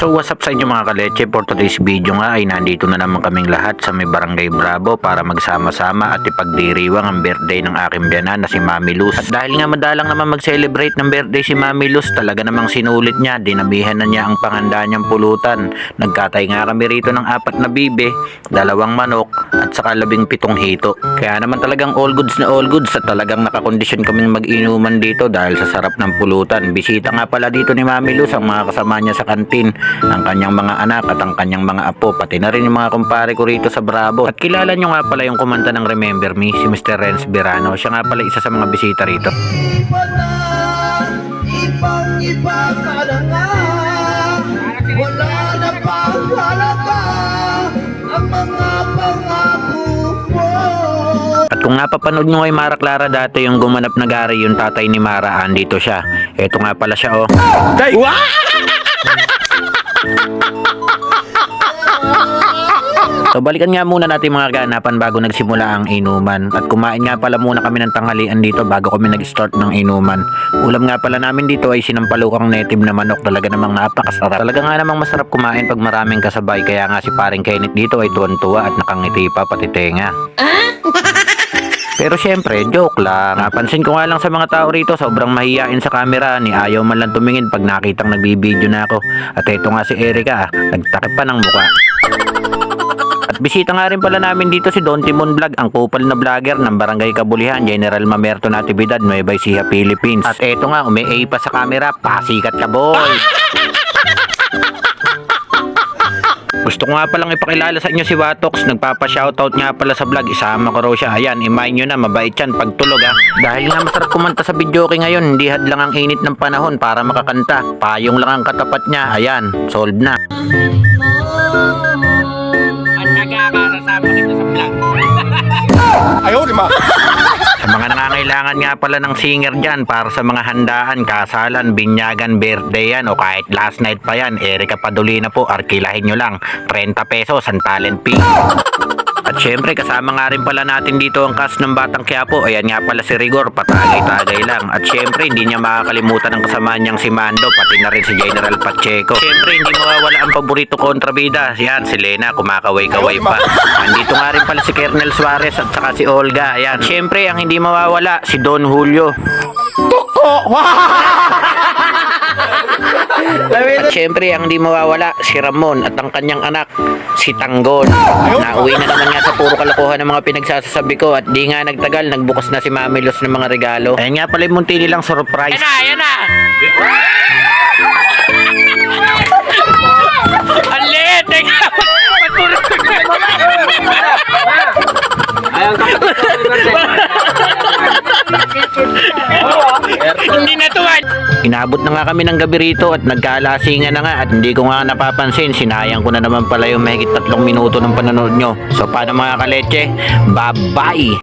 So what's up sa inyo mga kaleche for today's video nga ay nandito na naman kaming lahat sa may barangay Bravo para magsama-sama at ipagdiriwang ang birthday ng aking biyanan na si Mami Luz. At dahil nga madalang naman mag-celebrate ng birthday si Mami Luz talaga namang sinulit niya, dinabihan na niya ang panganda niyang pulutan. Nagkatay nga kami rito ng apat na bibe, dalawang manok at saka labing pitong hito. Kaya naman talagang all goods na all goods at talagang nakakondisyon kaming mag-inuman dito dahil sa sarap ng pulutan. Bisita nga pala dito ni Mami Luz ang mga kasama niya sa kantin, ang kanyang mga anak at ang kanyang mga apo, pati na rin yung mga kumpare ko rito sa Bravo. At kilala nyo nga pala yung kumanta ng Remember Me, si Mr. Renz Birano. Siya nga pala isa sa mga bisita rito. Iba na, ibang iba ka na nga Wala na pang halaga Ang mga pangako mo At kung napapanood nyo kay Mara Clara dati yung gumanap na gari yung tatay ni Mara, andito siya. Eto nga pala siya oh. So balikan nga muna natin mga ganapan bago nagsimula ang inuman. At kumain nga pala muna kami ng tanghalian dito bago kami nag-start ng inuman. Ulam nga pala namin dito ay sinampalukang native na manok. Talaga namang napakasarap. Talaga nga namang masarap kumain pag maraming kasabay. Kaya nga si paring Kenneth dito ay tuwan-tuwa at nakangiti pa pati tenga. Pero syempre, joke lang. Napansin ko nga lang sa mga tao rito, sobrang mahihain sa camera. Ni ayaw man lang tumingin pag nakitang nagbibideo na ako. At eto nga si Erika, ah, nagtakip pa ng muka. At bisita nga rin pala namin dito si Don Timon Vlog, ang kupal na vlogger ng Barangay Kabulihan, General Mamerto Natividad, Nueva Ecija, Philippines. At eto nga, umi pa sa camera, pasikat ka boy! Gusto ko nga palang ipakilala sa inyo si Watox. Nagpapa-shoutout nga pala sa vlog. Isama ko raw siya. Ayan, imayin nyo na. Mabait yan pag tulog ha. Dahil nga masarap kumanta sa video ngayon, hindi hadlang ang init ng panahon para makakanta. Payong lang ang katapat niya. Ayan, solved na. Nangangailangan nga pala ng singer dyan para sa mga handaan, kasalan, binyagan, birthday yan o kahit last night pa yan, Erika Padulina po, arkilahin nyo lang. 30 pesos ang talent fee. At syempre kasama nga rin pala natin dito ang cast ng Batang Quiapo. Ayan nga pala si Rigor, patagay-tagay lang. At syempre hindi niya makakalimutan ang kasama niyang si Mando, pati na rin si General Pacheco. Syempre hindi mawawala ang paborito kontrabida. Yan, si Lena, kumakaway-kaway pa. Andito nga rin pala si Kernel Suarez at saka si Olga. Ayan, syempre ang hindi mawawala, si Don Julio. At syempre, ang di mawawala, si Ramon at ang kanyang anak, si Tanggol. Nauwi na naman nga sa puro kalokohan ng mga pinagsasasabi ko at di nga nagtagal, nagbukas na si Mami Luz ng mga regalo. Ayan nga pala yung munti nilang surprise. Yan na, yan na! Ang! Inabot na nga kami ng gabi rito at nagkalasingan na nga at hindi ko nga napapansin. Sinayang ko na naman pala yung mahigit tatlong minuto ng panonood nyo. So paano mga kaleche? Bye-bye!